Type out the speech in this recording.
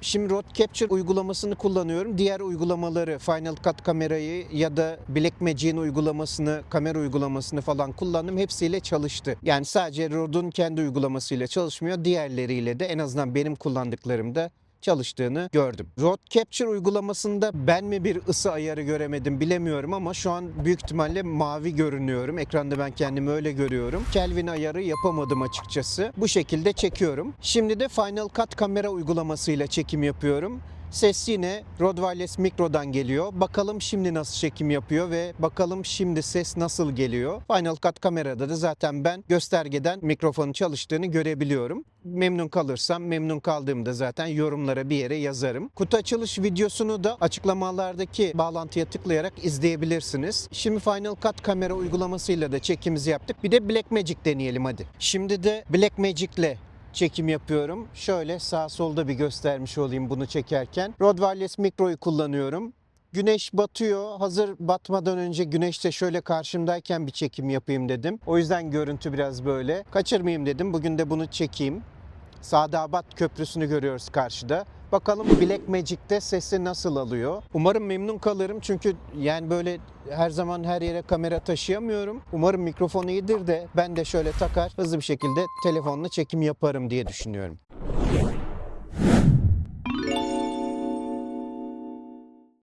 Şimdi Rode Capture uygulamasını kullanıyorum. Diğer uygulamaları Final Cut kamerayı ya da Blackmagic'in uygulamasını, kamera uygulamasını falan kullandım. Hepsiyle çalıştı. Yani sadece Rode'un kendi uygulamasıyla çalışmıyor. Diğerleriyle de en azından benim kullandıklarımda çalıştığını gördüm. Rode Capture uygulamasında ben mi bir ısı ayarı göremedim bilemiyorum ama şu an büyük ihtimalle mavi görünüyorum. Ekranda ben kendimi öyle görüyorum. Kelvin ayarı yapamadım açıkçası. Bu şekilde çekiyorum. Şimdi de Final Cut kamera uygulamasıyla çekim yapıyorum. Ses yine Rode Wireless Micro'dan geliyor. Bakalım şimdi nasıl çekim yapıyor ve bakalım şimdi ses nasıl geliyor. Final Cut kamerada da zaten ben göstergeden mikrofonun çalıştığını görebiliyorum. Memnun kalırsam memnun kaldığımda zaten yorumlara bir yere yazarım. Kutu açılış videosunu da açıklamalardaki bağlantıya tıklayarak izleyebilirsiniz. Şimdi Final Cut kamera uygulamasıyla da çekimizi yaptık. Bir de Blackmagic deneyelim hadi. Şimdi de Blackmagic'le çekim yapıyorum. Şöyle sağ solda bir göstermiş olayım bunu çekerken. Rode Wireless Micro'yu kullanıyorum. Güneş batıyor. Hazır batmadan önce güneşte şöyle karşımdayken bir çekim yapayım dedim. O yüzden görüntü biraz böyle. Kaçırmayayım dedim. Bugün de bunu çekeyim. Sadabat Köprüsü'nü görüyoruz karşıda. Bakalım Blackmagic'te sesi nasıl alıyor. Umarım memnun kalırım çünkü yani böyle her zaman her yere kamera taşıyamıyorum. Umarım mikrofon iyidir de ben de şöyle takar hızlı bir şekilde telefonla çekim yaparım diye düşünüyorum.